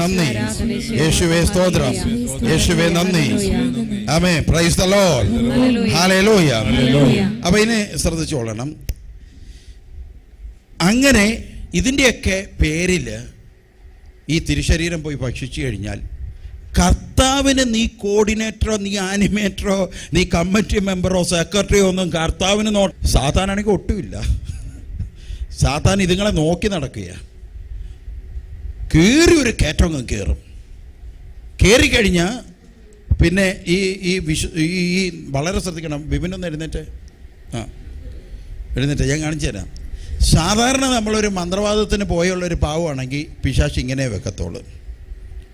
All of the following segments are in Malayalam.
നന്ദി. യേശുവേ സ്തോത്രം. യേശുവേ നന്ദി. ആമേ പ്രൈസ് ദ ലോർഡ് അപ്പൊ ഇനി ശ്രദ്ധിച്ചോളണം. അങ്ങനെ ഇതിന്റെയൊക്കെ പേരിൽ ഈ തിരുശരീരം പോയി ഭക്ഷിച്ചു കഴിഞ്ഞാൽ കർത്താവിന് നീ കോർഡിനേറ്ററോ നീ ആനിമേറ്ററോ നീ കമ്മിറ്റി മെമ്പറോ സെക്രട്ടറിയോ ഒന്നും കർത്താവിന് നോ സാത്താനാണെങ്കിൽ ഒട്ടുമില്ല. സാത്താൻ ഇതുങ്ങളെ നോക്കി നടക്കുക കയറി ഒരു കയറ്റം കയറും കയറി കഴിഞ്ഞാൽ പിന്നെ ഈ ഈ വിശു ഈ വളരെ ശ്രദ്ധിക്കണം. വിപിനൊന്ന് എഴുന്നേറ്റ്. ആ എഴുന്നേറ്റ്. ഞാൻ കാണിച്ചു തരാം. സാധാരണ നമ്മളൊരു മന്ത്രവാദത്തിന് പോയുള്ളൊരു പാവമാണെങ്കിൽ പിശാശ് ഇങ്ങനെ വെക്കത്തുള്ളൂ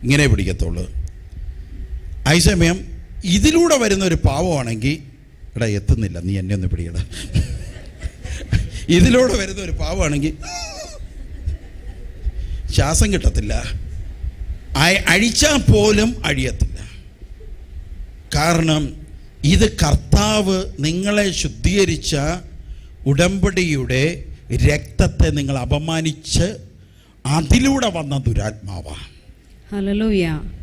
ഇങ്ങനെ പിടിക്കത്തുള്ളൂ അതേസമയം ഇതിലൂടെ വരുന്ന ഒരു പാവമാണെങ്കിൽ എടാ എത്തുന്നില്ല. നീ എന്നെ ഒന്ന് പിടിയടാ. ഇതിലൂടെ വരുന്ന ഒരു പാവമാണെങ്കിൽ ശ്വാസം കിട്ടത്തില്ല. അഴിച്ചാൽ പോലും അഴിയത്തില്ല. കാരണം ഇത് കർത്താവ് നിങ്ങളെ ശുദ്ധീകരിച്ച ഉടമ്പടിയുടെ രക്തത്തെ നിങ്ങൾ അപമാനിച്ച് അതിലൂടെ വന്ന ദുരാത്മാവാണ്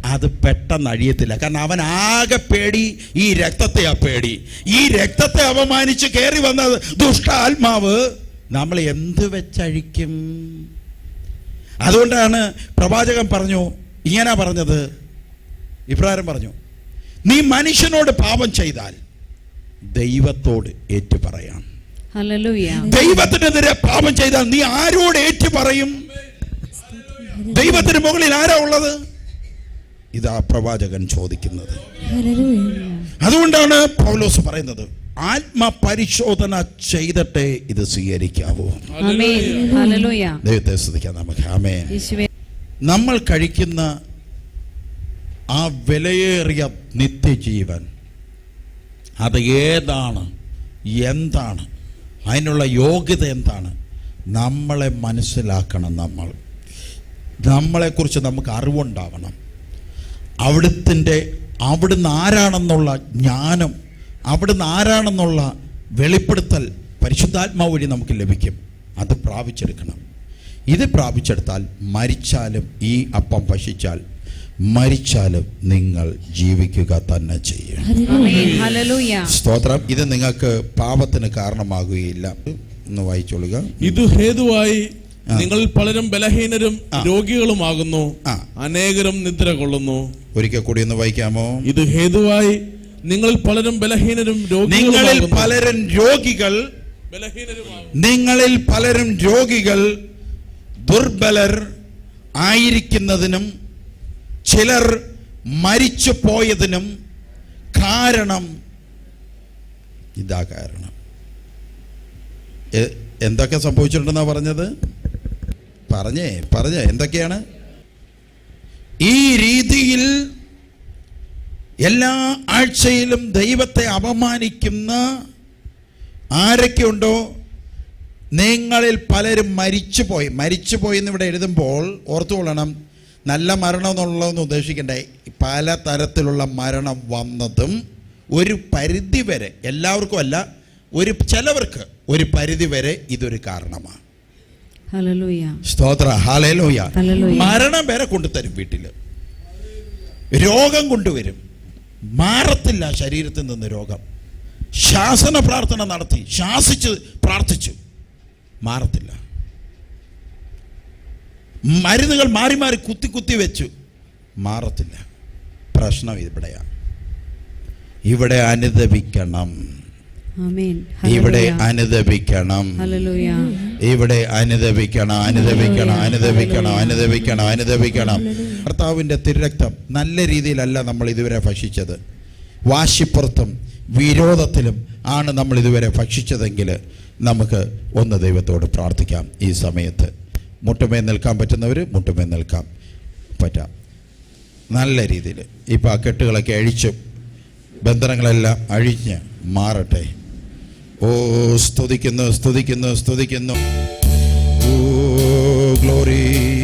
അത് പെട്ടെന്ന് അഴിയത്തില്ല. കാരണം അവൻ ആകെ പേടി ഈ രക്തത്തെയാ പേടി. ഈ രക്തത്തെ അപമാനിച്ച് കയറി വന്ന ദുഷ്ട ആത്മാവ് നമ്മൾ എന്ത് വെച്ചഴിക്കും? അതുകൊണ്ടാണ് പ്രവാചകൻ പറഞ്ഞു ഇങ്ങനെ പറഞ്ഞത്. ഇപ്രകാരം പറഞ്ഞു നീ മനുഷ്യനോട് പാപം ചെയ്താൽ ദൈവത്തോട് ഏറ്റു പറയാം. ദൈവത്തിനെതിരെ പാപം ചെയ്താൽ നീ ആരോട് ഏറ്റു പറയും? ദൈവത്തിന് മുകളിൽ ആരാ ഉള്ളത്? ഇതാ പ്രവാചകൻ ചോദിക്കുന്നത്. അതുകൊണ്ടാണ് പൗലോസ് പറയുന്നത് ആത്മപരിശോധന ചെയ്തിട്ടേ ഇത് സ്വീകരിക്കാവൂ. ആമേൻ. ഹല്ലേലൂയ. ദൈവത്തെ ശ്രദ്ധിക്കാം നമുക്ക്. ആമേ യേശുവേ. നമ്മൾ കഴിക്കുന്ന ആ വിലയേറിയ നിത്യജീവൻ അത് ഏതാണ് എന്താണ് അതിനുള്ള യോഗ്യത എന്താണ് നമ്മളെ മനസ്സിലാക്കണം നമ്മൾ. നമ്മളെക്കുറിച്ച് നമുക്ക് അറിവുണ്ടാവണം. അവിടുത്തെ അവിടുന്ന് ആരാണെന്നുള്ള ജ്ഞാനം അവിടുന്ന് ആരാണെന്നുള്ള വെളിപ്പെടുത്തൽ പരിശുദ്ധാത്മാവ് വഴി നമുക്ക് ലഭിക്കും. അത് പ്രാപിച്ചെടുക്കണം. ഇത് പ്രാപിച്ചെടുത്താൽ മരിച്ചാലും ഈ അപ്പം ഭക്ഷിച്ചാൽ മരിച്ചാലും നിങ്ങൾ ജീവിക്കുക തന്നെ ചെയ്യും സ്തോത്രം. ഇത് നിങ്ങൾക്ക് പാപത്തിന് കാരണമാകുകയില്ല. എന്ന് വായിച്ചോളുക. ഇത് ഹേതുവായി നിങ്ങളിൽ നിങ്ങൾ പലരും ബലഹീനരും. രോഗികളുമാകുന്നു. അനേകരും നിദ്ര കൊള്ളുന്നു. ഒരിക്കൽ കൂടി ഒന്ന് വായിക്കാമോ? ഇത് ഹേതുവായി നിങ്ങളിൽ പലരും ബലഹീനരും നിങ്ങളിൽ പലരും രോഗികൾ നിങ്ങളിൽ പലരും രോഗികൾ ദുർബലർ ആയിരിക്കുന്നതിനും ചിലർ മരിച്ചു പോയതിനും കാരണം ഇതാ കാരണം. എന്തൊക്കെ സംഭവിച്ചിട്ടുണ്ടെന്നാ പറഞ്ഞത്? പറഞ്ഞേ പറഞ്ഞേ എന്തൊക്കെയാണ്? ഈ രീതിയിൽ എല്ലാ ആഴ്ചയിലും ദൈവത്തെ അപമാനിക്കുന്ന ആരൊക്കെയുണ്ടോ? നിങ്ങളിൽ പലരും മരിച്ചു പോയി മരിച്ചു പോയി എന്ന് ഇവിടെ എഴുതുമ്പോൾ ഓർത്തുകൊള്ളണം. നല്ല മരണം എന്നുള്ളതെന്ന് ഉദ്ദേശിക്കണ്ടേ. പല തരത്തിലുള്ള മരണം വന്നതും ഒരു പരിധി വരെ എല്ലാവർക്കും അല്ല ഒരു ചിലവർക്ക് ഒരു പരിധി വരെ ഇതൊരു കാരണമാണ്. സ്തോത്ര. ഹാലലോയ. മരണം വരെ കൊണ്ടുതരും വീട്ടിൽ രോഗം കൊണ്ടുവരും. മാറത്തില്ല ശരീരത്തിൽ നിന്ന് രോഗം. ശാസന പ്രാർത്ഥന നടത്തി. ശാസിച്ച് പ്രാർത്ഥിച്ചു. മാറത്തില്ല. മരുന്നുകൾ മാറി മാറി കുത്തി കുത്തി വെച്ചു. മാറത്തില്ല. പ്രശ്നം ഇവിടെയാണ് ഇവിടെ അനുദപിക്കണം. ഇവിടെ അനുദപിക്കണം. ഇവിടെ അനുദപിക്കണം അനുദപിക്കണം അനുദപിക്കണം അനുദപിക്കണം അനുദപിക്കണം. കർത്താവിന്റെ തിരക്തം നല്ല രീതിയിലല്ല നമ്മൾ ഇതുവരെ ഭക്ഷിച്ചത്. വാശിപ്പുറത്തും വിരോധത്തിലും ആണ് നമ്മൾ ഇതുവരെ ഭക്ഷിച്ചതെങ്കിൽ നമുക്ക് ഒന്ന് ദൈവത്തോട് പ്രാർത്ഥിക്കാം ഈ സമയത്ത്. മുട്ടുമേ നിൽക്കാൻ പറ്റുന്നവർ മുട്ടുമേ നിൽക്കാം. പറ്റാം. നല്ല രീതിയിൽ. ഇപ്പോൾ ആ കെട്ടുകളൊക്കെ അഴിച്ചും ബന്ധനങ്ങളെല്ലാം അഴിഞ്ഞ് മാറട്ടെ. ഓ സ്തുതിക്കുന്നു സ്തുതിക്കുന്നു സ്തുതിക്കുന്നു. Oh glory.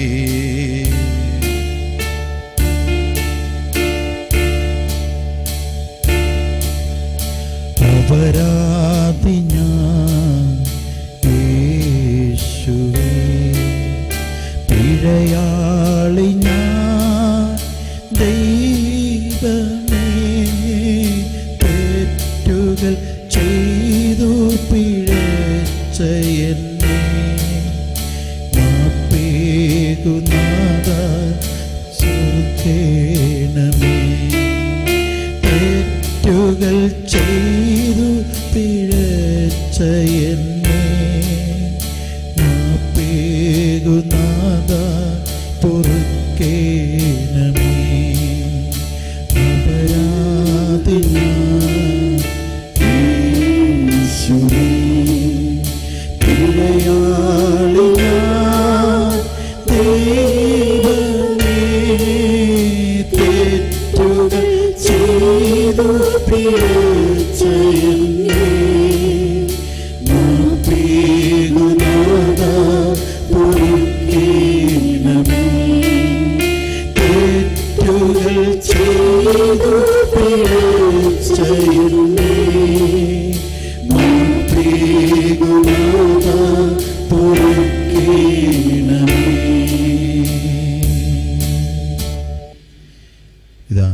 ഇതാ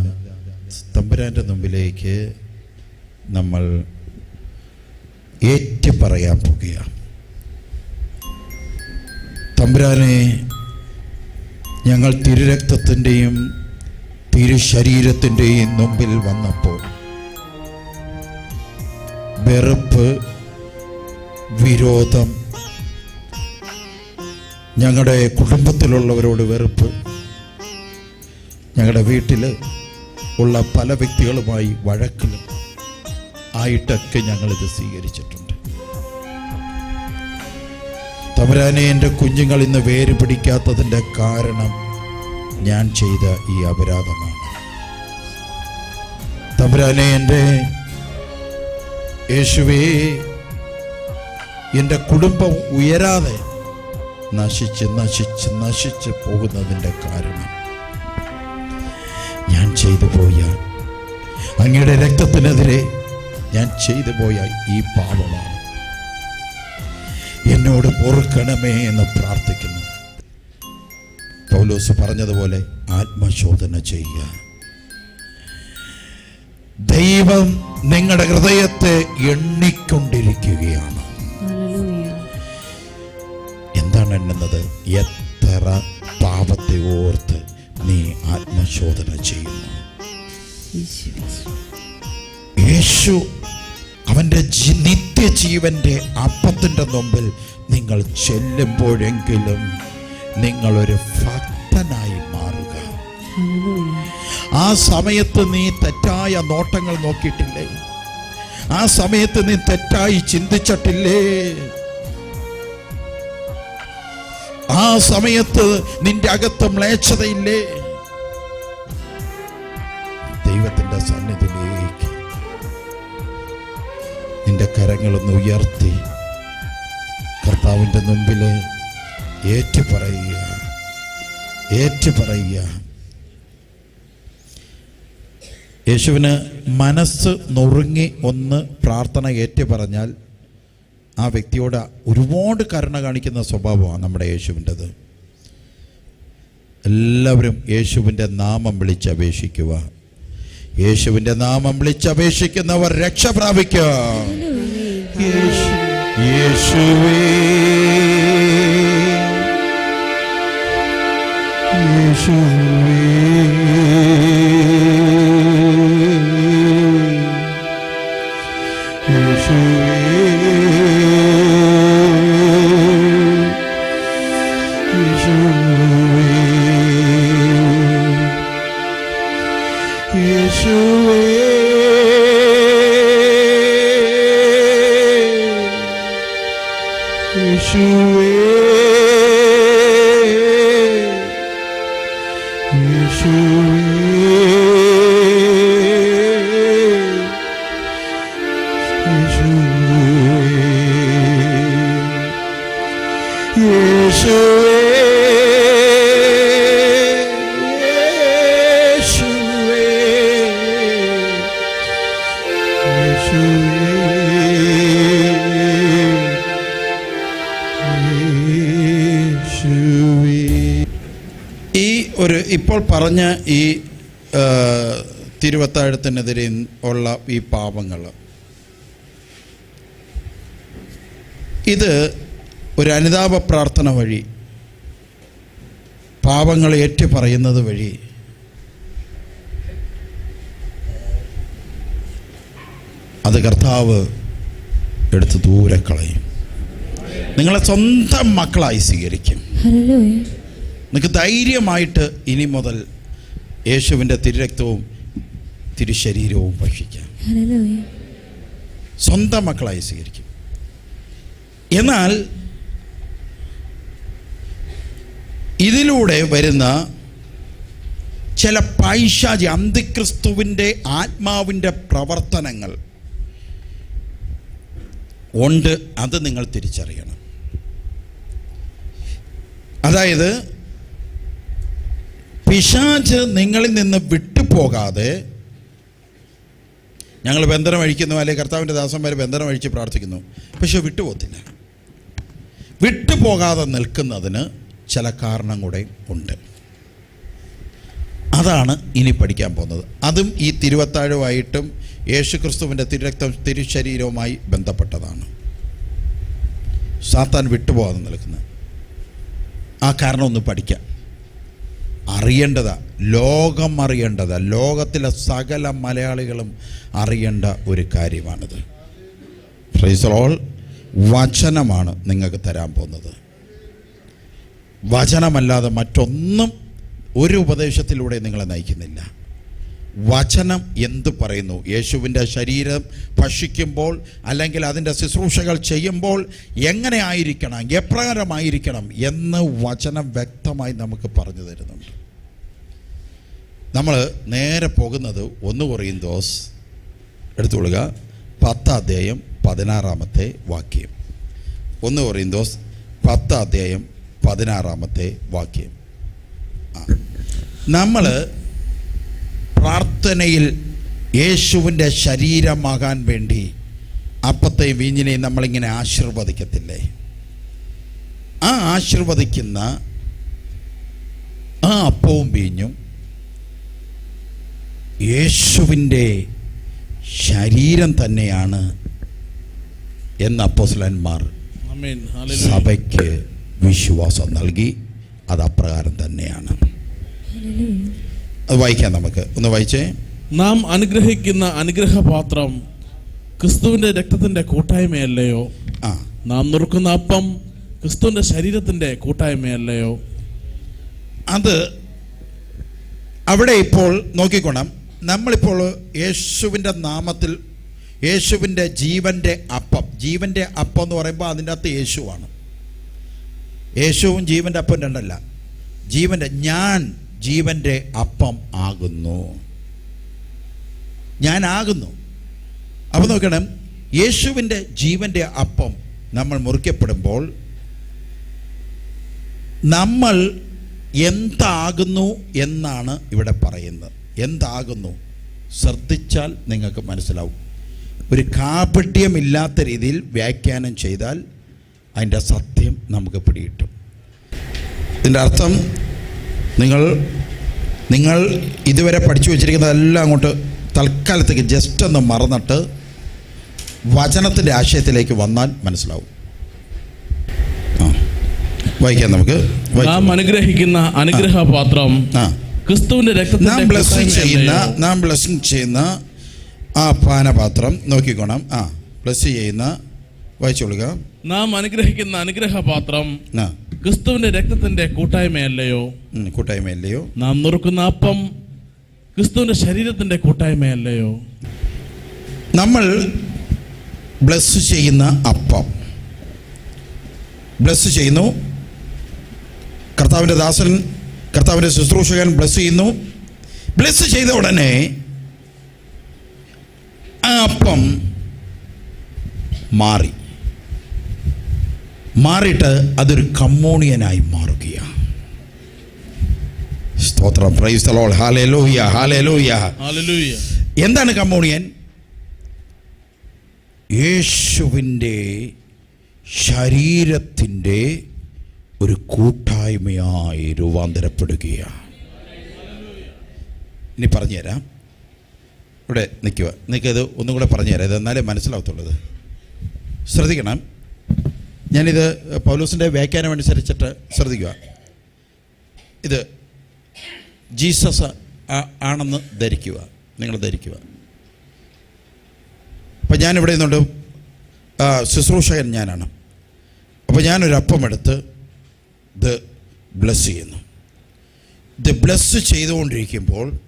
തമ്പുരാന്റെ മുമ്പിലേക്ക് നമ്മൾ ഏറ്റു പറയാൻ പോകുകയാണ്. തമ്പുരാനെ ഞങ്ങൾ തിരുരക്തത്തിന്റെയും തിരുശരീരത്തിന്റെയും മുമ്പിൽ വന്നപ്പോൾ വെറുപ്പ് വിരോധം ഞങ്ങളുടെ കുടുംബത്തിലുള്ളവരോട് വെറുപ്പ് ഞങ്ങളുടെ വീട്ടിൽ ഉള്ള പല വ്യക്തികളുമായി വഴക്കിലും ആയിട്ടൊക്കെ ഞങ്ങളിത് സ്വീകരിച്ചിട്ടുണ്ട്. തമരാനെ എന്റെ കുഞ്ഞുങ്ങൾ ഇന്ന് വേര് പിടിക്കാത്തതിന്റെ കാരണം ഞാൻ ചെയ്ത ഈ അപരാധമാണ്. തമരാനെ എന്റെ യേശുവേ എന്റെ കുടുംബം ഉയരാതെ നശിച്ച് നശിച്ച് നശിച്ച് പോകുന്നതിന്റെ കാരണം ഞാൻ ചെയ്തു പോയ അങ്ങയുടെ രക്തത്തിനെതിരെ ഞാൻ ചെയ്തു പോയ ഈ പാപമാണ്. എന്നോട് പൊറുക്കണമേ എന്ന് പ്രാർത്ഥിക്കുന്നു. പൗലോസ് പറഞ്ഞതുപോലെ ആത്മശോധന ചെയ്യുക. ദൈവം നിങ്ങളുടെ ഹൃദയത്തെ എണ്ണിക്കൊണ്ടിരിക്കുകയാണ്. എന്താണ് എണ്ണുന്നത്? എത്ര പാപത്തെ ഓർത്ത് നീ ആത്മശോധന ചെയ്യുന്നു. യേശു അവന്റെ നിത്യജീവന്റെ അപ്പത്തിന്റെ മുമ്പിൽ നിങ്ങൾ ചെല്ലുമ്പോഴെങ്കിലും നിങ്ങളൊരു ഭക്തനായി മാറുക. ആ സമയത്ത് നീ തെറ്റായ നോട്ടങ്ങൾ നോക്കിയിട്ടില്ലേ? ആ സമയത്ത് നീ തെറ്റായി ചിന്തിച്ചിട്ടില്ലേ? ആ സമയത്ത് നിന്റെ അകത്ത് മ്ലേച്ഛതയില്ലേ? കരങ്ങളൊന്ന് ഉയർത്തി കർത്താവിന്റെ മുമ്പിൽ ഏറ്റു പറയുക ഏറ്റു പറയുക യേശുവിന് മനസ്സ് നുറുങ്ങി ഒന്ന് പ്രാർത്ഥന ഏറ്റു പറഞ്ഞാൽ ആ വ്യക്തിയോട് ഒരുപാട് കരുണ കാണിക്കുന്ന സ്വഭാവമാണ് നമ്മുടെ യേശുവിന്റെത്. എല്ലാവരും യേശുവിന്റെ നാമം വിളിച്ചപേക്ഷിക്കുക. യേശുവിന്റെ നാമം വിളിച്ചപേക്ഷിക്കുന്നവർ രക്ഷ പ്രാപിക്കുക യേശു യേശുവേ. ഈ ഒരു ഇപ്പോൾ പറഞ്ഞ ഈ തിരുവത്താഴത്തിനെതിരെ ഉള്ള ഈ പാപങ്ങൾ ഇത് ഒരു അനുതാപ പ്രാർത്ഥന വഴി പാപങ്ങൾ ഏറ്റു പറയുന്നത് വഴി അത് കർത്താവ് എടുത്ത് ദൂരെ കളയും. നിങ്ങളെ സ്വന്തം മക്കളായി സ്വീകരിക്കും. നിങ്ങൾക്ക് ധൈര്യമായിട്ട് ഇനി മുതൽ യേശുവിന്റെ തിരുരക്തവും തിരുശരീരവും ഭക്ഷിക്കാം. സ്വന്തം മക്കളായി സ്വീകരിക്കും. എന്നാൽ ഇതിലൂടെ വരുന്ന ചില പൈശാചി അന്തിക്രിസ്തുവിന്റെ ആത്മാവിന്റെ പ്രവർത്തനങ്ങൾ ഉണ്ട് അത് നിങ്ങൾ തിരിച്ചറിയണം. അതായത് പിശാച് നിങ്ങളിൽ നിന്ന് വിട്ടുപോകാതെ ഞങ്ങൾ ബന്ധനം അഴിക്കുന്നു അല്ലെങ്കിൽ കർത്താവിന്റെ ദാസന്മാർ ബന്ധനം അഴിച്ച് പ്രാർത്ഥിക്കുന്നു പക്ഷെ വിട്ടുപോകത്തില്ല. വിട്ടുപോകാതെ നിൽക്കുന്നതിന് ചില കാരണം കൂടെ ഉണ്ട്. അതാണ് ഇനി പഠിക്കാൻ പോകുന്നത്. അതും ഈ തിരുവത്താഴമായിട്ടും യേശുക്രിസ്തുവിന്റെ തിരുരക്തം തിരുശരീരവുമായി ബന്ധപ്പെട്ടതാണ്. സാത്താൻ വിട്ടുപോകാതെ നിൽക്കുന്നത്. ആ കാരണം ഒന്ന് പഠിക്കാം. അറിയേണ്ടതാ ലോകം അറിയേണ്ടതാ ലോകത്തിലെ സകല മലയാളികളും അറിയേണ്ട ഒരു കാര്യമാണിത്. ഫ്രൈസറോൾ വചനമാണ് നിങ്ങൾക്ക് തരാൻ പോകുന്നത്. വചനമല്ലാതെ മറ്റൊന്നും ഒരു ഉപദേശത്തിലൂടെ നിങ്ങളെ നയിക്കുന്നില്ല. വചനം എന്ത് പറയുന്നു? യേശുവിന്റെ ശരീരം ഭക്ഷിക്കുമ്പോൾ അല്ലെങ്കിൽ അതിന്റെ ശുശ്രൂഷകൾ ചെയ്യുമ്പോൾ എങ്ങനെ ആയിരിക്കണം എപ്രകാരമായിരിക്കണം? എന്ന് വചനം വ്യക്തമായി നമുക്ക് പറഞ്ഞു തരുന്നുണ്ട്. നമ്മൾ നേരെ പോകുന്നത് ഒന്ന് കുറയും ദോസ് എടുത്തുകൊള്ളുക പത്താം അധ്യായം പതിനാറാമത്തെ വാക്യം. ഒന്ന് കുറയും ദോസ് പത്താം അധ്യായം പതിനാറാമത്തെ വാക്യം. നമ്മൾ പ്രാർത്ഥനയിൽ യേശുവിന്റെ ശരീരമാകാൻ വേണ്ടി അപ്പത്തെയും വീഞ്ഞിനെയും നമ്മളിങ്ങനെ ആശീർവദിക്കത്തില്ലേ? ആ ആശീർവദിക്കുന്ന ആ അപ്പവും വീഞ്ഞും യേശുവിന്റെ ശരീരം തന്നെയാണ് എന്ന് അപ്പോസ്ലന്മാർ സഭയ്ക്ക് വിശ്വാസം നൽകി അത് അപ്രകാരം തന്നെയാണ്. അത് വായിക്കാം നമുക്ക്. ഒന്ന് വായിച്ചേ. നാം അനുഗ്രഹിക്കുന്ന അനുഗ്രഹപാത്രം ക്രിസ്തുവിന്റെ രക്തത്തിന്റെ കൂട്ടായ്മയല്ലയോ? ആ. നാം നുറുക്കുന്ന അപ്പം ക്രിസ്തുവിന്റെ ശരീരത്തിന്റെ കൂട്ടായ്മയല്ലയോ? അത് അവിടെ ഇപ്പോൾ നോക്കിക്കോണം. നമ്മളിപ്പോൾ യേശുവിന്റെ നാമത്തിൽ യേശുവിന്റെ ജീവന്റെ അപ്പം ജീവന്റെ അപ്പം എന്ന് പറയുമ്പോൾ അതിന്റെ അകത്ത് യേശുവാണ്. യേശുവും ജീവന്റെ അപ്പം രണ്ടല്ല. ജീവന്റെ ഞാൻ ജീവന്റെ അപ്പം ആകുന്നു. ഞാൻ ആകുന്നു. അപ്പോൾ നോക്കണം യേശുവിന്റെ ജീവന്റെ അപ്പം നമ്മൾ മുറിക്കപ്പെടുമ്പോൾ നമ്മൾ എന്താകുന്നു എന്നാണ് ഇവിടെ പറയുന്നത്. എന്താകുന്നു? ശ്രദ്ധിച്ചാൽ നിങ്ങൾക്ക് മനസ്സിലാവും. ഒരു കാപട്യമില്ലാത്ത രീതിയിൽ വ്യാഖ്യാനം ചെയ്താൽ അതിന്റെ സത്യം നമുക്ക് പിടികിട്ടും. ഇതിന്റെ അർത്ഥം നിങ്ങൾ നിങ്ങൾ ഇതുവരെ പഠിച്ചു വെച്ചിരിക്കുന്നതെല്ലാം അങ്ങോട്ട് തൽക്കാലത്തേക്ക് ജസ്റ്റ് ഒന്ന് മറന്നിട്ട് വചനത്തിന്റെ ആശയത്തിലേക്ക് വന്നാൽ മനസ്സിലാവും. വായിക്കാം നമുക്ക്. നാം. അനുഗ്രഹിക്കുന്ന അനുഗ്രഹപാത്രം ആ. ക്രിസ്തുവിന്റെ നാം രക്തത്തിന്റെ ബ്ലസ്സിങ് ചെയ്യുന്ന നാം ബ്ലസ്സിങ് ചെയ്യുന്ന ആ പാനപാത്രം നോക്കിക്കോണം. ആ ബ്ലസ് ചെയ്യുന്ന വായിച്ചു വായിച്ചോളുക. നാം അനുഗ്രഹിക്കുന്ന അനുഗ്രഹപാത്രം ക്രിസ്തുവിന്റെ രക്തത്തിന്റെ കൂട്ടായ്മയല്ലയോ? കൂട്ടായ്മയല്ലയോ? നാം നുറുക്കുന്ന അപ്പം ക്രിസ്തുവിന്റെ ശരീരത്തിന്റെ കൂട്ടായ്മയല്ലയോ? നമ്മൾ ബ്ലസ് ചെയ്യുന്ന അപ്പം. ബ്ലസ് ചെയ്യുന്നു. കർത്താവിന്റെ ദാസൻ കർത്താവിന്റെ ശുശ്രൂഷകൻ ബ്ലസ് ചെയ്യുന്നു. ബ്ലസ് ചെയ്ത ഉടനെ ആ അപ്പം മാറി. മാറിയിട്ട് അതൊരു കമ്മോണിയനായി മാറുകയാണ്. സ്തോത്രം. പ്രൈസ് ഹാലേലൂയ ഹാലേലൂയ എന്താണ് കമ്മോണിയൻ? യേശുവിന്റെ ശരീരത്തിന്റെ ഒരു കൂട്ടായ്മയായി രൂപാന്തരപ്പെടുകയാണ്. ഇനി പറഞ്ഞുതരാം. ഇവിടെ നിൽക്കുക. നിൽക്കത് ഒന്നും കൂടെ പറഞ്ഞുതരാം. ഇത് എന്നാലേ മനസ്സിലാവത്തുള്ളത് ശ്രദ്ധിക്കണം. ഞാനിത് പൗലൂസിന്റെ വ്യാഖ്യാനം അനുസരിച്ചിട്ട് ശ്രദ്ധിക്കുക. ഇത് ജീസസ് ആണെന്ന് ധരിക്കുക. നിങ്ങൾ ധരിക്കുക. അപ്പം ഞാനിവിടെ നിന്നുണ്ട്. ശുശ്രൂഷകൻ ഞാനാണ്. അപ്പോൾ ഞാനൊരു അപ്പം എടുത്ത് ഇത് ബ്ലസ് ചെയ്യുന്നു. ഇത് ബ്ലസ് ചെയ്തുകൊണ്ടിരിക്കുമ്പോൾ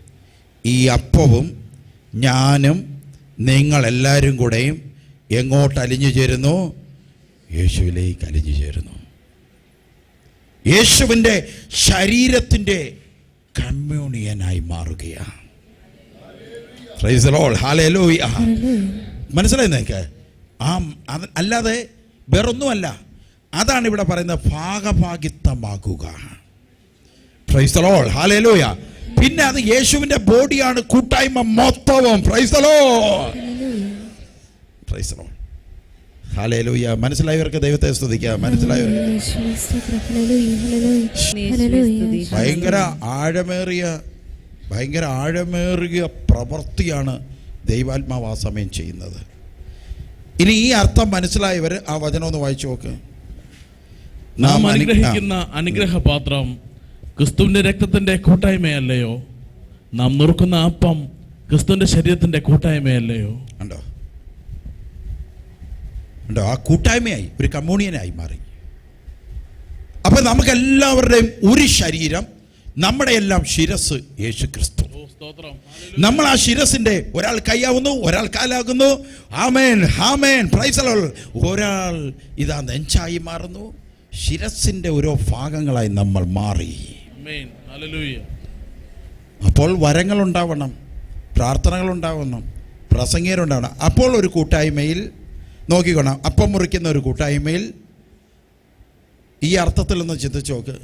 ഈ അപ്പവും ഞാനും നിങ്ങളെല്ലാവരും കൂടെയും എങ്ങോട്ട് അലിഞ്ഞു ചേരുന്നു? യേശുവിലേക്ക് അലിഞ്ഞു ചേരുന്നു. യേശുവിന്റെ ശരീരത്തിന്റെ കമ്മ്യൂണിയനായി മാറുകയാണ്. മനസ്സിലായി നിങ്ങൾക്ക് ആ അല്ലാതെ വേറൊന്നുമല്ല. അതാണ് ഇവിടെ പറയുന്നത്. Hallelujah. പിന്നെ അത് യേശുവിന്റെ ബോഡിയാണ് കൂട്ടായ്മ മൊത്തവും. ഫ്രൈസലോ the Hallelujah. മനസ്സിലായവർക്ക് ദൈവത്തെ സ്തുതിക്കാം മനസ്സിലായവർക്ക്. Hallelujah. ഭയങ്കര ആഴമേറിയ ഭയങ്കര ആഴമേറിയ പ്രവൃത്തിയാണ് ദൈവാത്മാവ് ആ സമയം ചെയ്യുന്നത് ഇനി ഈ അർത്ഥം മനസ്സിലായവർ ആ വചനം ഒന്ന് വായിച്ചു നോക്ക് നാം അനുഗ്രഹിക്കുന്ന അനുഗ്രഹപാത്രം ക്രിസ്തുവിന്റെ രക്തത്തിന്റെ കൂട്ടായ്മയല്ലയോ നാം നുറുക്കുന്ന അപ്പം ക്രിസ്തുവിന്റെ ശരീരത്തിന്റെ കൂട്ടായ്മയല്ലയോ ഉണ്ടോ ഉണ്ടോ? ആ കൂട്ടായ്മയായി ഒരു കമ്മ്യൂണിയനായി മാറി. അപ്പൊ നമുക്ക് എല്ലാവരുടെയും ഒരു ശരീരം നമ്മുടെ എല്ലാം ശിരസ് യേശു ക്രിസ്തു നമ്മൾ ആ ശിരസിന്റെ ഒരാൾ കൈയാവുന്നു ഒരാൾ കാലാകുന്നു. ആമേൻ ഹാമേൻ പ്രൈസലോൾ ഒരാൾ ഇതാ നെഞ്ചായി മാറുന്നു. ശിരസിന്റെ ഓരോ ഭാഗങ്ങളായി നമ്മൾ മാറി. അപ്പോൾ വരങ്ങൾ ഉണ്ടാവണം പ്രാർത്ഥനകൾ ഉണ്ടാവണം പ്രസംഗീരുണ്ടാവണം അപ്പോൾ ഒരു കൂട്ടായ്മയിൽ നോക്കിക്കോണം. അപ്പം മുറിക്കുന്ന ഒരു കൂട്ടായ്മയിൽ ഈ അർത്ഥത്തിൽ ഒന്ന് ചിന്തിച്ച് നോക്ക്.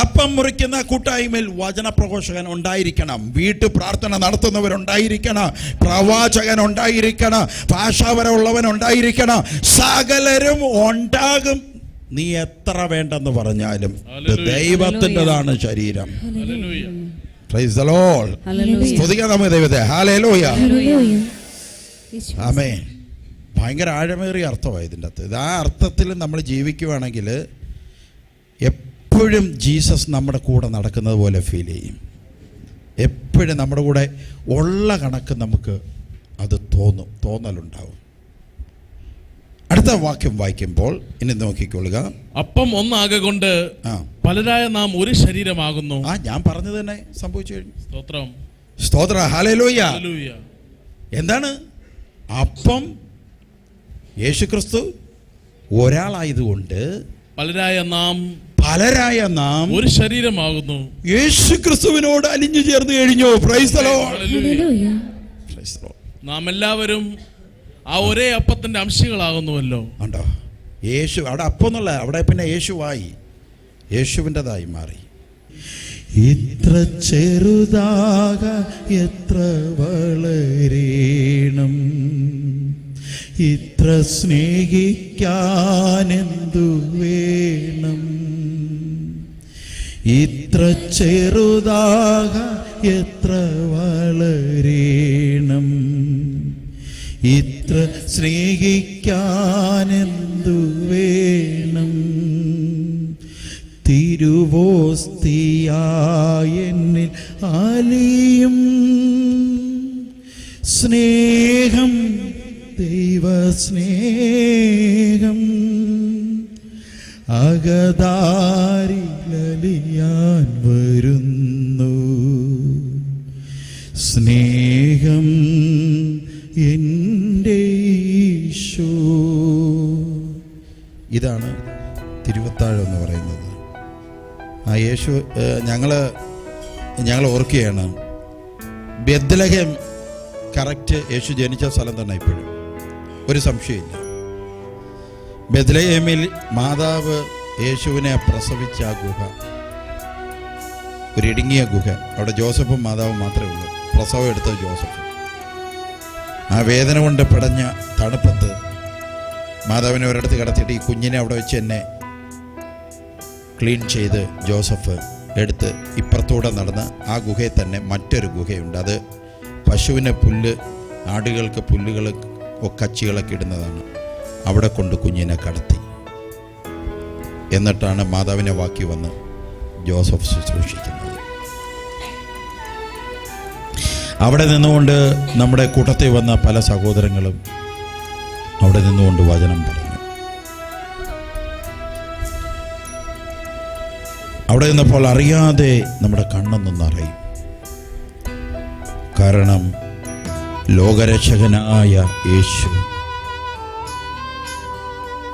അപ്പം മുറിക്കുന്ന കൂട്ടായ്മയിൽ വചനപ്രഘോഷകൻ ഉണ്ടായിരിക്കണം. വീട്ടു പ്രാർത്ഥന നടത്തുന്നവരുണ്ടായിരിക്കണം പ്രവാചകൻ ഉണ്ടായിരിക്കണം. ഭാഷാപരമുള്ളവൻ ഉണ്ടായിരിക്കണം. സകലരും ഉണ്ടാകും. നീ എത്ര വേണ്ടെന്ന് പറഞ്ഞാലും ദൈവത്തിന്റെതാണ് ശരീരം. സ്തുതിക്കാം നമുക്ക് ദൈവത്തെ. Hallelujah Hallelujah. യേശുവേ ആമേ ഭയങ്കര ആഴമേറിയ അർത്ഥമായി ഇതിന്റെ അകത്ത്. ഇത് ആ അർത്ഥത്തിൽ നമ്മൾ ജീവിക്കുവാണെങ്കിൽ എപ്പോഴും ജീസസ് നമ്മുടെ കൂടെ നടക്കുന്നത് പോലെ ഫീൽ ചെയ്യും. എപ്പോഴും നമ്മുടെ കൂടെ ഉള്ള കണക്ക് നമുക്ക് അത് തോന്നും തോന്നലുണ്ടാവും. അടുത്ത വാക്യം വായിക്കുമ്പോൾ ഇനി നോക്കിക്കൊള്ളുക. അപ്പം ഒന്നാകെ കൊണ്ട് പലരായ നാം ഒരു ശരീരമാകുന്നു. ആ ഞാൻ പറഞ്ഞത് തന്നെ സംഭവിച്ചു കഴിഞ്ഞു. സ്തോത്രം. സ്തോത്ര. എന്താണ്? അപ്പം യേശുക്രിസ്തു ഒരാളായതുകൊണ്ട് പലരായ നാം പലരായ നാം ഒരു ശരീരമാകുന്നു. യേശുക്രിസ്തുവിനോട് അലിഞ്ഞു ചേർന്ന് കഴിഞ്ഞു. നാം എല്ലാവരും ആ ഒരേ അപ്പത്തിന്റെ അംശികളാകുന്നുവല്ലോ. ഉണ്ടോ യേശു അവിടെ അപ്പം എന്നുള്ള അവിടെ പിന്നെ യേശുവായി. യേശുവിന്റെതായി മാറി. ഇത്ര ചെറുതാക എത്ര വളരേണം. ഇത്ര സ്നേഹിക്കാനെന്തു വേണം? ഇത്ര ചെറുതാക എത്ര വളരേണം? ഇത്ര സ്നേഹിക്കാനെന്തു വേണം? തിരുവോസ്തിയായെന്നിൽ ആലിയും സ്നേഹം ദൈവസ്നേഹം അകതാരിലലിയാൻ വരുന്നു. സ്നേഹം എന്റെ ഈശോ. ഇതാണ് തിരുവത്താഴം എന്ന് പറയുന്നത്. ആ യേശു ഞങ്ങൾ ഞങ്ങൾ ഓർക്കുകയാണ്. ബെദ്ലഹം കറക്റ്റ് യേശു ജനിച്ച സ്ഥലം തന്നെ ഇപ്പോഴും. ഒരു സംശയമില്ല. ബെദ്ലഹേമിൽ മാതാവ് യേശുവിനെ പ്രസവിച്ച ഗുഹ ഒരിടുങ്ങിയ ഗുഹ. അവിടെ ജോസഫും മാതാവും മാത്രമേ ഉള്ളൂ. പ്രസവം എടുത്ത ജോസഫ്. ആ വേദന കൊണ്ട് പടഞ്ഞ തണുപ്പത്ത് മാതാവിനെ ഒരിടത്ത് കിടത്തിയിട്ട് ഈ കുഞ്ഞിനെ അവിടെ വെച്ച് എന്നെ ക്ലീൻ ചെയ്ത് ജോസഫ് എടുത്ത് ഇപ്പുറത്തൂടെ നടന്ന് ആ ഗുഹയിൽ തന്നെ മറ്റൊരു ഗുഹയുണ്ട്. അത് പശുവിനെ പുല്ല് ആടുകൾക്ക് പുല്ലുകൾ കച്ചികളൊക്കെ ഇടുന്നതാണ്. അവിടെ കൊണ്ട് കുഞ്ഞിനെ കടത്തി. എന്നിട്ടാണ് മാതാവിനെ വാക്കി വന്ന് ജോസഫ് ശുശ്രൂഷിക്കുന്നത്. അവിടെ നിന്നുകൊണ്ട് നമ്മുടെ കൂട്ടത്തിൽ വന്ന പല സഹോദരങ്ങളും അവിടെ നിന്നുകൊണ്ട് വചനം പറഞ്ഞു. അവിടെ നിന്നപ്പോൾ അറിയാതെ നമ്മുടെ കണ്ണൊന്നും നിറയും കാരണം ലോകരക്ഷകനായ യേശു.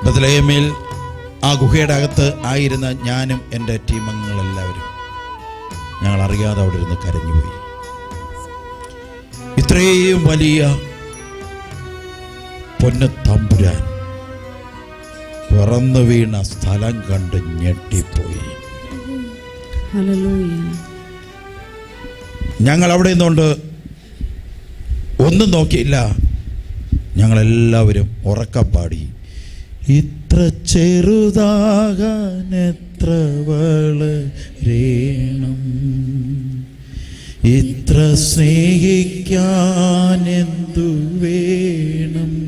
ബദലയമേൽ ആ ഗുഹയുടെ അകത്ത് ആയിരുന്ന ഞാനും എന്റെ ടീമംഗങ്ങളെല്ലാവരും ഞങ്ങൾ അറിയാതെ അവിടെ ഇരുന്ന് കരഞ്ഞുപോയി. ഇത്രയും വലിയ പൊന്ന തമ്പുരാൻ പിറന്നു വീണ സ്ഥലം കണ്ട് ഞെട്ടിപ്പോയി. ഞങ്ങൾ അവിടെ നിന്നുകൊണ്ട് ഒന്നും നോക്കിയില്ല. ഞങ്ങളെല്ലാവരും ഉറക്കപ്പാടി. ഇത്ര ചെറുതാകാൻ എത്ര വളരേണം. ഇത്ര സ്നേഹിക്കാൻ എന്തു വേണം.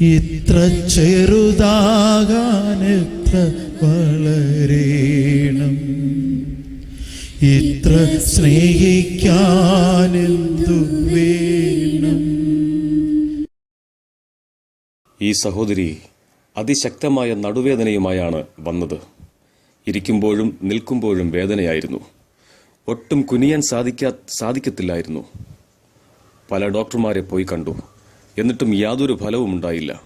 ഇത്ര ചെറുതാകാൻ എത്ര വളരേണം. ഇത്ര സ്നേഹിക്കാനെന്തു ഈ സഹോദരി അതിശക്തമായ നടുവേദനയുമായാണ് വന്നത്. ഇരിക്കുമ്പോഴും നിൽക്കുമ്പോഴും വേദനയായിരുന്നു. ഒട്ടും കുനിയാൻ സാധിക്കാ സാധിക്കത്തില്ലായിരുന്നു. പല ഡോക്ടർമാരെ പോയി കണ്ടു. എന്നിട്ടും യാതൊരു ഫലവും ഉണ്ടായില്ല.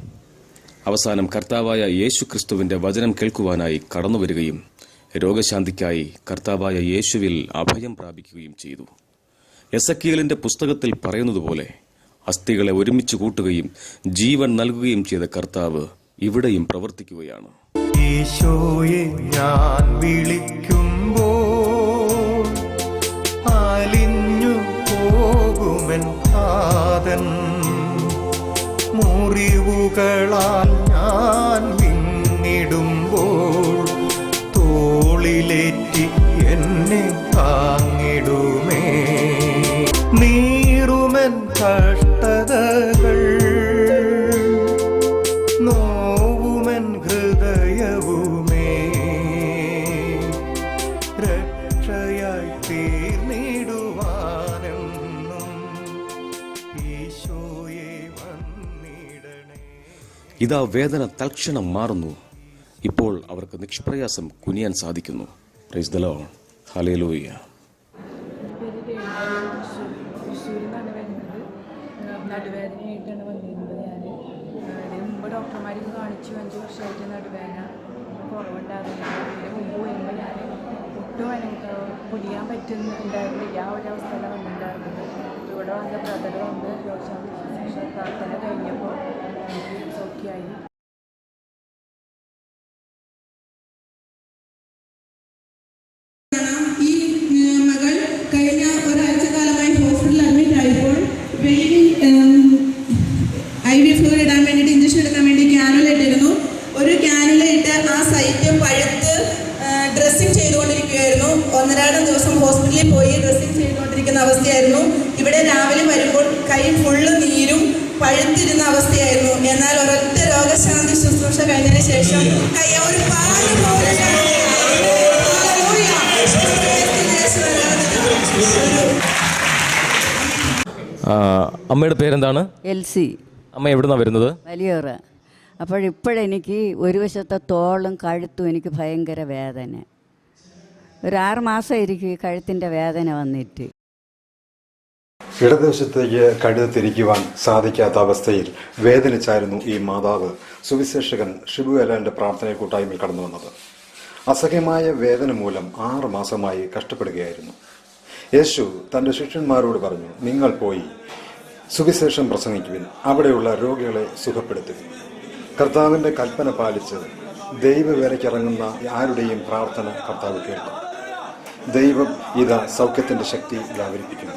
അവസാനം കർത്താവായ യേശു ക്രിസ്തുവിന്റെ വചനം കേൾക്കുവാനായി കടന്നുവരികയും രോഗശാന്തിക്കായി കർത്താവായ യേശുവിൽ അഭയം പ്രാപിക്കുകയും ചെയ്തു. എസക്കിയലിന്റെ പുസ്തകത്തിൽ പറയുന്നതുപോലെ അസ്ഥികളെ ഒരുമിച്ച് കൂട്ടുകയും ജീവൻ നൽകുകയും ചെയ്ത കർത്താവ് ഇവിടെയും പ്രവർത്തിക്കുകയാണ്. ഈശോയെ ഞാൻ വിളിക്കുമ്പോൾ അലിഞ്ഞു പോകുമെൻ മുറിവുകളാൽ ഇതാ വേദന തൽക്ഷണം മാറുന്നു. ഇപ്പോൾ അവർക്ക് നിഷ്പ്രയാസം കുനിയാൻ സാധിക്കുന്നു. പ്രൈസ് ദലോ മുമ്പ് ഡോക്ടർമാർക്ക് കാണിച്ചു അഞ്ച് വർഷമായിട്ട് നടുവേദന കുറവുണ്ടാകുന്നില്ല മുമ്പ് വരുമ്പോൾ ഞാൻ ഒട്ടും എനിക്ക് കുടിയാൻ പറ്റുന്നുണ്ടായിരുന്നില്ല ആ ഒരു അവസ്ഥയിലാണ് വന്നിട്ടുണ്ടായിരുന്നത് ഇവിടെ വന്ന ബ്രദർ വന്ന് പ്രാർത്ഥന കഴിഞ്ഞപ്പോൾ എനിക്ക് അമ്മയുടെ പേരെന്താണ്? എൽ സി അമ്മ എവിടുന്നാ വരുന്നത്? വലിയോറ. അപ്പോഴിപ്പോഴെനിക്ക് ഒരു വശത്തെ തോളും കഴുത്തും എനിക്ക് ഭയങ്കര വേദന. ഒരു ആറ് മാസമായിരിക്കും ഈ കഴുത്തിന്റെ വേദന വന്നിട്ട്. ഇടതുവശത്തേക്ക് കഴുതത്തിരിക്കുവാൻ സാധിക്കാത്ത അവസ്ഥയിൽ വേദനിച്ചായിരുന്നു ഈ മാതാവ് സുവിശേഷകൻ ഷിബു ഷിബുവേലാന്റെ പ്രാർത്ഥന കൂട്ടായ്മയിൽ കടന്നു വന്നത്. അസഹ്യമായ വേദന മൂലം ആറ് മാസമായി കഷ്ടപ്പെടുകയായിരുന്നു. യേശു തന്റെ ശിഷ്യന്മാരോട് പറഞ്ഞു നിങ്ങൾ പോയി സുവിശേഷം പ്രസംഗിക്കുവിൻ അവിടെയുള്ള രോഗികളെ സുഖപ്പെടുത്തുവിൻ. കർത്താവിന്റെ കൽപ്പന പാലിച്ച് ദൈവവേലയ്ക്കിറങ്ങുന്ന ആരുടെയും പ്രാർത്ഥന കർത്താവ് കേൾക്കും. ദൈവം ഇതാ സൗഖ്യത്തിന്റെ ശക്തി വ്യാപരിപ്പിക്കുന്നു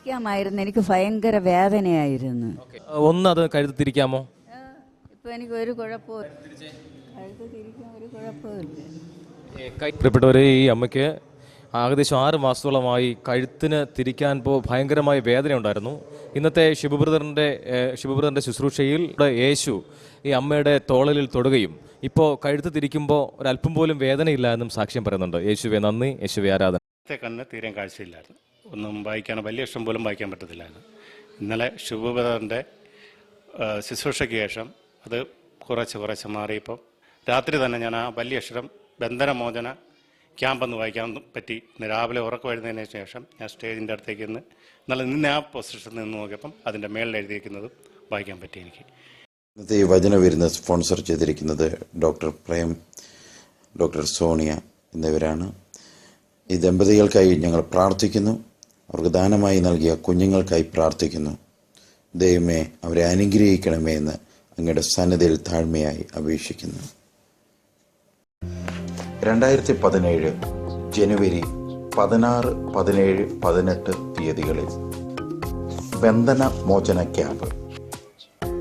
തിരിക്കാമായിരുന്നു എനിക്ക് ഭയങ്കര വേദനയായിരുന്നു. ഒന്ന് അത് കഴുത്ത് തിരിക്കാമോ ഇപ്പൊ എനിക്ക് ഒരു കുഴപ്പവും കഴുത്ത് തിരിക്കാൻ ഒരു കുഴപ്പമില്ല പ്രിയപ്പെട്ടവരെ ഈ അമ്മയ്ക്ക് ഏകദേശം ആറ് മാസത്തോളമായി കഴുത്തിന് തിരിക്കാൻ പോ ഭയങ്കരമായ വേദന ഉണ്ടായിരുന്നു ഇന്നത്തെ ശിവബ്രദറിന്റെ ശിവബ്രദറിന്റെ ശുശ്രൂഷയിൽ യേശു ഈ അമ്മയുടെ തോളലിൽ തൊടുകയും ഇപ്പോൾ കഴുത്ത് തിരിക്കുമ്പോൾ ഒരല്പം പോലും വേദനയില്ല എന്നും സാക്ഷ്യം പറയുന്നുണ്ട്. യേശുവെ നന്ദി യേശുവെ ആരാധന. കണ്ണ് തീരെ കാഴ്ചയില്ലായിരുന്നു. ഒന്നും വായിക്കാൻ വലിയ ഇഷ്ടം പോലും വായിക്കാൻ പറ്റത്തില്ലായിരുന്നു ഇന്നലെ ശുഭബദറിന്റെ ശുശ്രൂഷയ്ക്ക് ശേഷം അത് കുറച്ച് കുറച്ച് മാറിയപ്പം രാത്രി തന്നെ ഞാൻ ആ വലിയ അക്ഷരം ബന്ധനമോചന ക്യാമ്പെന്ന് വായിക്കാൻ പറ്റി. രാവിലെ ഉറക്കം എഴുന്നതിന് ശേഷം ഞാൻ സ്റ്റേജിന്റെ അടുത്തേക്ക് നിന്ന് നല്ല നിന്ന് ആ പൊസിഷനിൽ നിന്ന് നോക്കിയപ്പം അതിന്റെ മേളിൽ എഴുതിയിരിക്കുന്നതും വായിക്കാൻ പറ്റി എനിക്ക്. ഇന്നത്തെ ഈ വചന വിരുന്ന് സ്പോൺസർ ചെയ്തിരിക്കുന്നത് ഡോക്ടർ പ്രേം ഡോക്ടർ സോണിയ എന്നിവരാണ്. ഈ ദമ്പതികൾക്കായി ഞങ്ങൾ പ്രാർത്ഥിക്കുന്നു. അവർക്ക് ദാനമായി നൽകിയ കുഞ്ഞുങ്ങൾക്കായി പ്രാർത്ഥിക്കുന്നു. ദൈവമേ അവരെ അനുഗ്രഹിക്കണമേ എന്ന് അങ്ങയുടെ സന്നദ്ധയിൽ താഴ്മയായി അപേക്ഷിക്കുന്നു. രണ്ടായിരത്തി പതിനേഴ് ജനുവരി പതിനാറ് പതിനേഴ് പതിനെട്ട് തീയതികളിൽ ബന്ധന മോചന ക്യാമ്പ്.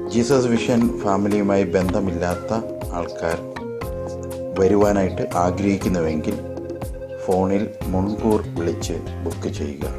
ജീസസ് വിഷൻ ഫാമിലിയുമായി ബന്ധമില്ലാത്ത ആൾക്കാർ വരുവാനായിട്ട് ആഗ്രഹിക്കുന്നുവെങ്കിൽ ഫോണിൽ മുൻകൂർ വിളിച്ച് ബുക്ക് ചെയ്യുക.